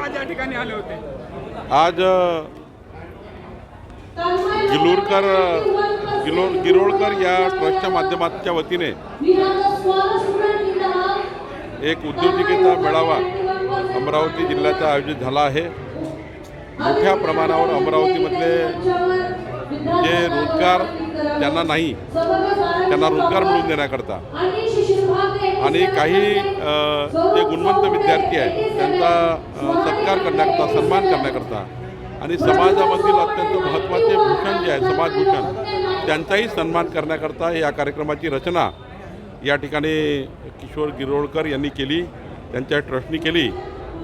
आज ठिकाणी आज गिलोरकर गिलो गिरोळकर या ट्रस्टच्या माध्यमाच्या वतीने एक उद्योजकता मेळावा अमरावती जिल्ह्याचा आयोजित झाला आहे. मोठ्या प्रमाणावर अमरावतीमधले जे रोजगार ज्यांना नाही त्यांना रोजगार मिळवून देण्याकरता. आणि काही जे गुणवंत विद्यार्थी आहेत त्यांचा सत्कार करण्याकरता सन्मान करण्याकरता आणि समाजामधील अत्यंत महत्त्वाचे भूषण जे आहे समाजभूषण त्यांचाही सन्मान करण्याकरता या कार्यक्रमाची रचना या ठिकाणी किशोर गिरोळकर यांनी केली त्यांच्या ट्रस्टनी केली.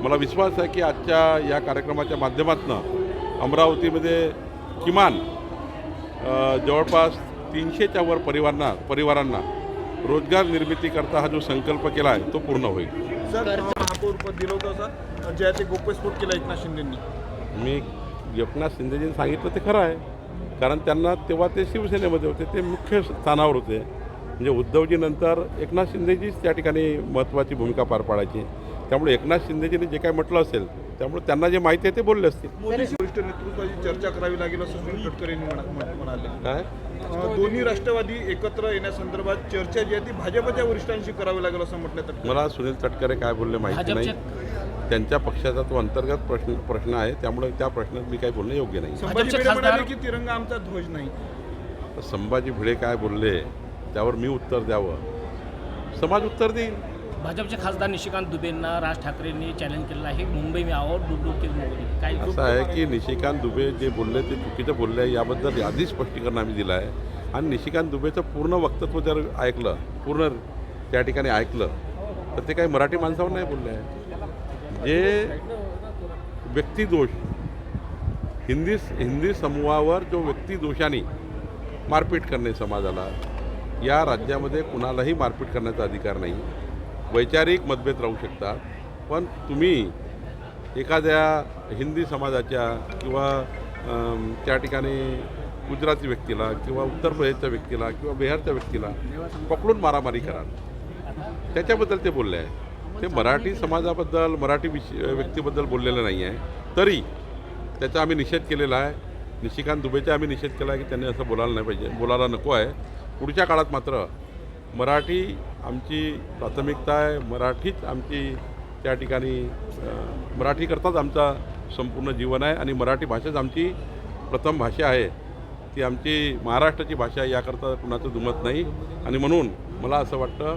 मला विश्वास आहे की आजच्या या कार्यक्रमाच्या माध्यमातून अमरावतीमध्ये किमान जवळपास तीनशेच्या वर परिवारांना परिवारांना रोजगार निर्मितीकरता हा जो संकल्प केला आहे तो पूर्ण होईल. सर महापौर पद दिलं होतं ते गोप्यस्फोट केला एकनाथ शिंदेंनी. मी एकनाथ शिंदेजींनी सांगितलं ते खरं आहे. कारण त्यांना तेव्हा ते शिवसेनेमध्ये होते ते मुख्य स्थानावर होते. म्हणजे उद्धवजीनंतर एकनाथ शिंदेजीच त्या ठिकाणी महत्त्वाची भूमिका पार पाडायची. त्यामुळे एकनाथ शिंदेजींनी जे काही म्हटलं असेल त्यामुळे त्यांना जे माहिती आहे ते बोलले असतील. वरिष्ठ नेतृत्वाची चर्चा करावी लागेल असं सुनील तटकरे म्हण- म्हणाले. काय? दोन्ही राष्ट्रवादी एकत्र येण्यासंदर्भात चर्चा जी आहे ती भाजपच्या वरिष्ठांशी करावी लागेल असं म्हटलं तटकरे मला सुनील तटकरे काय बोलले माहिती नाही. त्यांच्या पक्षाचा तो अंतर्गत प्रश्न प्रश्न आहे त्यामुळे त्या प्रश्नात मी काही बोलणं योग्य नाही. संभाजी भिडे म्हणाले की तिरंगा आमचा ध्वज नाही. संभाजी भिडे काय बोलले त्यावर मी उत्तर द्यावं. समाज उत्तर देईल. भाजपचे खासदार निशिकांत दुबेंना राज ठाकरेंनी चॅलेंज केलेलं आहे. मुंबई में आओ डुबडुब के मोदी काय असं आहे की निशिकांत दुबे जे बोलले ते चुकीचं बोलले आहे याबद्दल आधीच स्पष्टीकरण आम्ही दिलं आहे. आणि निशिकांत दुबेचं पूर्ण वक्तव्य जर ऐकलं पूर्ण त्या ठिकाणी ऐकलं तर ते काही मराठी माणसावर नाही बोलले आहे. जे व्यक्तिदोष हिंदी हिंदी समूहावर जो व्यक्तिदोषाने मारपीट करणे समाजाला या राज्यामध्ये कुणालाही मारपीट करण्याचा अधिकार नाही. वैचारिक मतभेद राहू शकतात. पण तुम्ही एखाद्या हिंदी समाजाच्या किंवा त्या ठिकाणी गुजराती व्यक्तीला किंवा उत्तर प्रदेशच्या व्यक्तीला किंवा बिहारच्या व्यक्तीला पकडून मारामारी कराल त्याच्याबद्दल ते बोलले आहे ते मराठी समाजाबद्दल मराठी विषय व्यक्तीबद्दल बोललेलं नाही आहे. तरी त्याचा आम्ही निषेध केलेला आहे. निशिकांत दुबेचा आम्ही निषेध केला आहे की त्यांनी असं बोलायला नाही पाहिजे बोलायला नको आहे. पुढच्या काळात मात्र मराठी आमची प्राथमिकता आहे मराठीच आमची त्या ठिकाणी मराठीकरताच आमचा संपूर्ण जीवन आहे आणि मराठी भाषाच आमची प्रथम भाषा आहे. ती आमची महाराष्ट्राची भाषा आहे याकरता कुणाचं दुमत नाही. आणि म्हणून मला असं वाटतं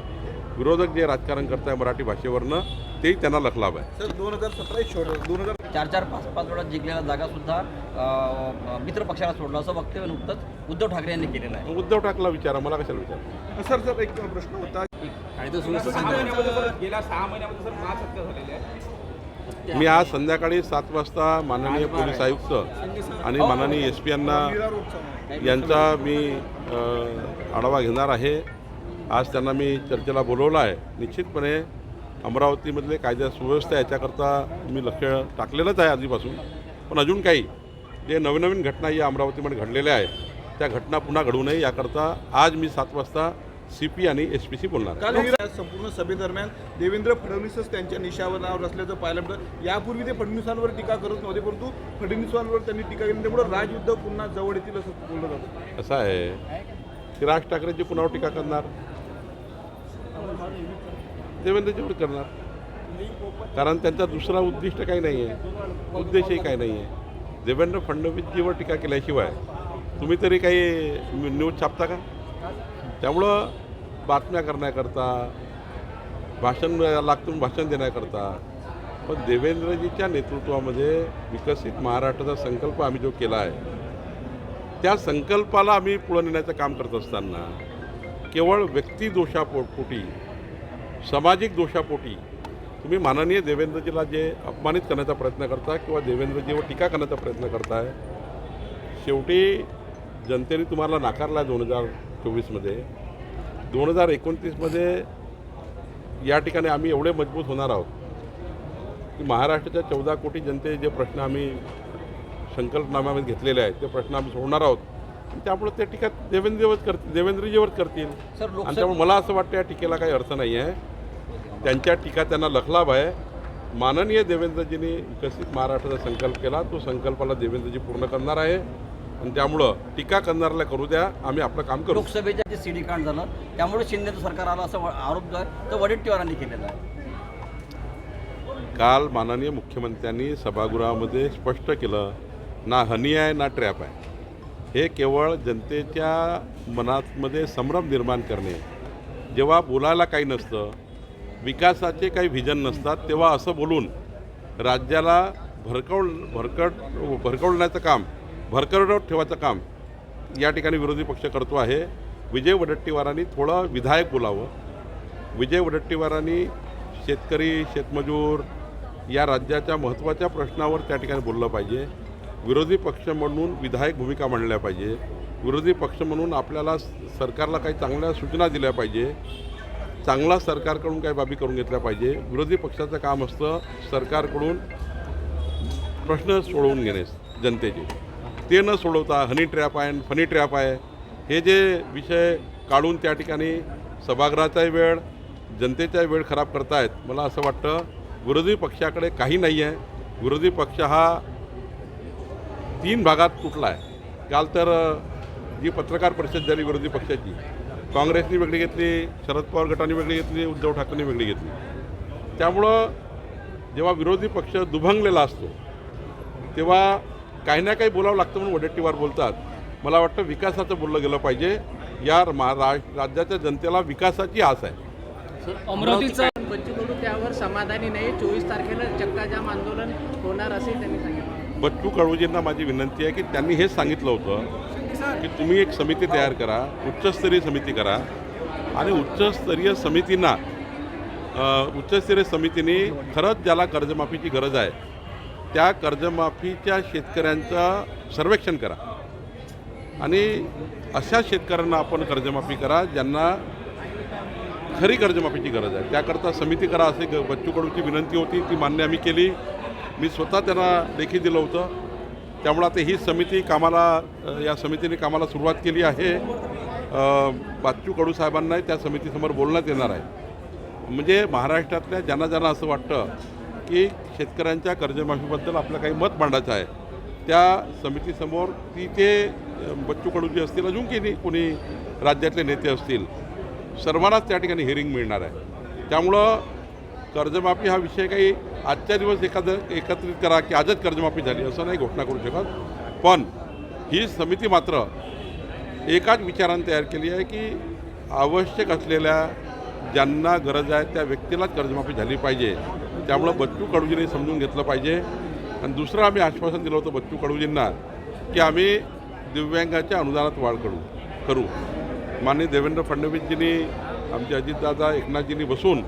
विरोधक जे राजकारण करत आहे मराठी भाषेवरनं तेही त्यांना लखलाभ आहे. सर दोन हजार सतरा दोन हजार चार चार पाच पाच वेळा जिंकलेल्या जागा सुद्धा अ, मित्र पक्षाला सोडलं असं वक्तव्य नुकतंच उद्धव ठाकरे यांनी केलेलं आहे. उद्धव ठाकरेला विचारा मला कशाला विचारा? सर सर एक प्रश्न होता. गेल्या सहा महिन्यामध्ये सर महासत्ता झालेली आहे. मी आज संध्याकाळी सात वाजता माननीय पोलीस आयुक्त आणि माननीय एस पी यांना मीरा रोडचा यांचा मी आढावा घेणार आहे. आज त्यांना मी चर्चेला बोलवलं आहे. निश्चितपणे अमरावतीमधले कायदा सुव्यवस्था याच्याकरता मी लक्ष टाकलेलंच आहे आधीपासून. पण अजून काही जे नवीन नवीन घटना या अमरावतीमध्ये घडलेल्या आहेत त्या घटना पुन्हा घडू नये याकरता आज मी सात वाजता सी पी आणि एस पी सी बोलणार. काल संपूर्ण सभेदरम्यान देवेंद्र फडणवीसच त्यांच्या निशावनावर असल्याचं पाहायला मिळतं. यापूर्वी ते फडणवीसांवर टीका करत नव्हते परंतु फडणवीसांवर त्यांनी टीका केली. त्यामुळे राजयुद्ध पुन्हा जवळ येतील असं बोललं जातं. असं आहे. की राज ठाकरेंची कुणावर टीका करणार? देवेंद्रजीवर करणार. कारण त्यांचा दुसरा उद्दिष्ट काही नाही आहे. उद्देशही काही नाही आहे. देवेंद्र फडणवीसजीवर टीका केल्याशिवाय तुम्ही तरी काही न्यूज छापता का? त्यामुळं बातम्या करण्याकरता भाषण लागतून भाषण देण्याकरता पण देवेंद्रजीच्या नेतृत्वामध्ये विकसित महाराष्ट्राचा संकल्प आम्ही जो केला आहे त्या संकल्पाला आम्ही पुढं नेण्याचं काम करत असताना केवळ व्यक्तिदोषापोटी सामाजिक दोषापोटी तुम्ही माननीय देवेंद्रजीला जे अपमानित करण्याचा प्रयत्न करता किंवा देवेंद्रजीवर टीका करण्याचा प्रयत्न करताय शेवटी जनतेने तुम्हाला नाकारला दोन हजार चोवीसमध्ये दोन हजार एकोणतीसमध्ये या ठिकाणी आम्ही एवढे मजबूत होणार आहोत की महाराष्ट्राच्या चौदा कोटी जनते जे प्रश्न आम्ही संकल्पनाम्यामध्ये घेतलेले आहेत ते प्रश्न आम्ही सोडणार आहोत. त्यामुळे त्या टीका देवेंद्रजीवर करतील. देवेंद्रजीवर करतील आणि त्यामुळे मला असं वाटतं या टीकेला काही अर्थ नाही आहे त्यांच्या टीका त्यांना लखलाभ आहे. माननीय देवेंद्रजींनी विकसित महाराष्ट्राचा संकल्प केला. तो संकल्पाला देवेंद्रजी पूर्ण करणार आहे. आणि त्यामुळं टीका करणाऱ्याला करू द्या. आम्ही आपलं काम करू. लोकसभेच्या जे सीडी कांड झालं त्यामुळे शिंदेचं सरकार आलं असं आरोप जो आहे तो वडेट्टीवारांनी केलेला आहे. काल माननीय मुख्यमंत्र्यांनी सभागृहामध्ये स्पष्ट केलं ना हनी आहे ना ट्रॅप आहे. हे केवळ जनतेच्या मनामध्ये संभ्रम निर्माण करणे. जेव्हा बोलायला काही नसतं विकासाचे काही व्हिजन नसतात तेव्हा असं बोलून राज्याला भरकव भरकट भरकवण्याचं काम भरकवत ठेवायचं काम या ठिकाणी विरोधी पक्ष करतो आहे. विजय वडट्टीवारांनी थोडं विधायक बोलावं. विजय वडट्टीवारांनी शेतकरी शेतमजूर या राज्याच्या महत्त्वाच्या प्रश्नावर त्या ठिकाणी बोललं पाहिजे. विरोधी पक्ष म्हणून विधायक भूमिका मांडल्या पाहिजे. विरोधी पक्ष म्हणून आपल्याला सरकारला काही चांगल्या सूचना दिल्या पाहिजे. चांगला सरकारकडून काही बाबी करून घेतल्या पाहिजे. विरोधी पक्षाचं काम असतं सरकारकडून प्रश्न सोडवून घेणे जनतेचे. ते न सोडवता हनी ट्रॅप आहे फनी ट्रॅप आहे. हे जे विषय काढून त्या ठिकाणी सभागृहाचाही वेळ जनतेचा वेळ खराब करतायत मला असं वाटतं विरोधी पक्षाकडे काही नाही आहे. विरोधी पक्ष हा तीन भागात तुटला आहे. काल तर जी पत्रकार परिषद झाली विरोधी पक्षाची काँग्रेसनी वेगळी घेतली शरद पवार गटाने वेगळी घेतली उद्धव ठाकरेंनी वेगळी घेतली. त्यामुळं जेव्हा विरोधी पक्ष दुभंगलेला असतो तेव्हा काही ना काही बोलावं लागतं म्हणून वडेट्टीवार बोलतात. मला वाटतं विकासाचं बोललं गेलं पाहिजे. या मा रा- राज्याच्या जनतेला विकासाची आस आहे. अमरावतीचं बच्चू कडू त्यावर समाधानी नाही. चोवीस तारखेला चक्काजाम आंदोलन होणार असे त्यांनी सांगितलं. बच्चू कडूजींना माझी विनंती आहे की त्यांनी हेच सांगितलं होतं. की तुम्ही एक समिती तयार करा उच्चस्तरीय समिती करा. आणि उच्चस्तरीय समितींना उच्चस्तरीय समितीने खरंच ज्याला कर्जमाफीची गरज आहे त्या कर्जमाफीच्या शेतकऱ्यांचं सर्वेक्षण करा. आणि अशा शेतकऱ्यांना आपण कर्जमाफी करा ज्यांना खरी कर्जमाफीची गरज आहे. त्याकरता समिती करा असे ग- बच्चू कडूची विनंती होती ती मान्य आम्ही केली. मी स्वतः त्यांना लेखी दिलं होतं. त्यामुळं आता ही समिती कामाला या समितीने कामाला सुरुवात केली आहे. बाच्चू कडू साहेबांना त्या समितीसमोर बोलण्यात येणार आहे. म्हणजे महाराष्ट्रातल्या ज्यांना ज्यांना असं वाटतं की शेतकऱ्यांच्या कर्जमाफीबद्दल आपलं काही मत मांडायचं आहे त्या समितीसमोर ती ते बच्चू कडू जे असतील अजून की कोणी राज्यातले नेते असतील सर्वांनाच त्या ठिकाणी हिअरिंग मिळणार आहे. त्यामुळं कर्जमाफी हा विषय काही आजच्या दिवस एखादं एकत्रित करा की आजच कर्जमाफी झाली असं नाही घोषणा करू शकत. पण ही समिती मात्र एकाच विचारानं तयार केली आहे की आवश्यक असलेल्या ज्यांना गरज आहे त्या व्यक्तीलाच कर्जमाफी झाली पाहिजे. त्यामुळं बच्चू कडूजींनी समजून घेतलं पाहिजे. आणि दुसरं आम्ही आश्वासन दिलं होतं बच्चू कडूजींना की आम्ही दिव्यांगाच्या अनुदानात वाढ करू करू. माननीय देवेंद्र फडणवीसजींनी आमचे अजितदादा एकनाथजींनी बसून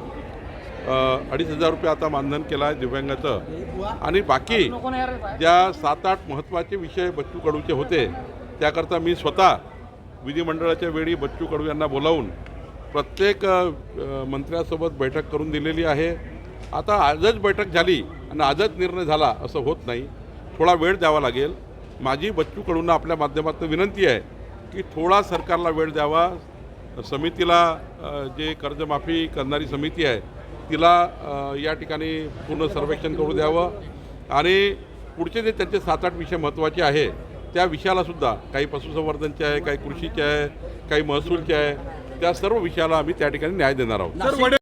अडीच हजार रुपये आता मानधन केलं आहे दिव्यांगाचं आणि बाकी ज्या सात आठ महत्त्वाचे विषय बच्चू कडूचे होते त्याकरता मी स्वतः विधिमंडळाच्या वेळी बच्चू कडू यांना बोलावून प्रत्येक मंत्र्यासोबत बैठक करून दिलेली आहे. आता आजच बैठक झाली आणि आजच निर्णय झाला असं होत नाही. थोडा वेळ द्यावा लागेल. माझी बच्चू कडूंना आपल्या माध्यमातून विनंती आहे की थोडा सरकारला वेळ द्यावा. समितीला जे कर्जमाफी करणारी समिती आहे तिला या ठिकाणी पूर्ण सर्वेक्षण करू द्यावं. आणि पुढचे जे त्यांचे सात आठ विषय महत्त्वाचे आहे त्या विषयालासुद्धा काही पशुसंवर्धनचे आहे काही कृषीचे आहे काही महसूलचे आहे त्या सर्व विषयाला आम्ही त्या ठिकाणी न्याय देणार आहोत.